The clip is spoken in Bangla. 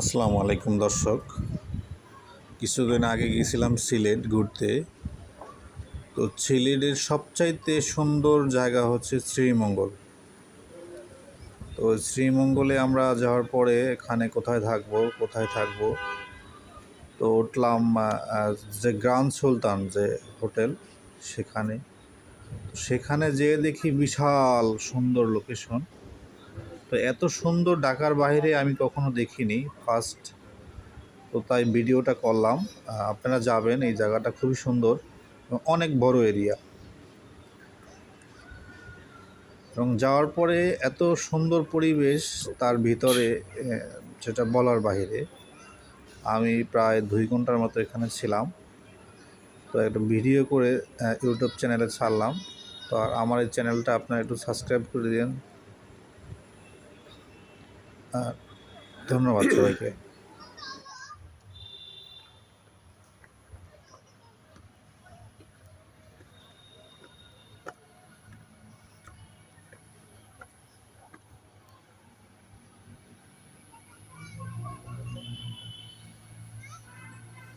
আসসালামু আলাইকুম দর্শক। কিছুদিন আগে গিয়েছিলাম সিলেট ঘুরতে। তো সিলেটের সবচাইতে সুন্দর জায়গা হচ্ছে শ্রীমঙ্গল। তো শ্রীমঙ্গলে আমরা যাওয়ার পরে এখানে কোথায় থাকব কোথায় থাকব? তো উঠলাম যে গ্রান্ড সুলতান, যে হোটেল, সেখানে। সেখানে যেয়ে দেখি বিশাল সুন্দর লোকেশন। তো এত সুন্দর ঢাকার বাইরে আমি কখনো দেখিনি। ফার্স্ট তো তাই ভিডিওটা করলাম। আপনারা যাবেন, এই জায়গাটা খুবই সুন্দর অনেক বড় এরিয়া এবং যাওয়ার পরে এত সুন্দর পরিবেশ তার ভিতরে যেটা বলার বাইরে। আমি প্রায় দুই ঘণ্টার মতো এখানে ছিলাম। তো একটা ভিডিও করে ইউটিউব চ্যানেলে ছাড়লাম। তো আর আমার এই চ্যানেলটা আপনারা একটু সাবস্ক্রাইব করে দিন। আর ধন্যবাদ সবাইকে।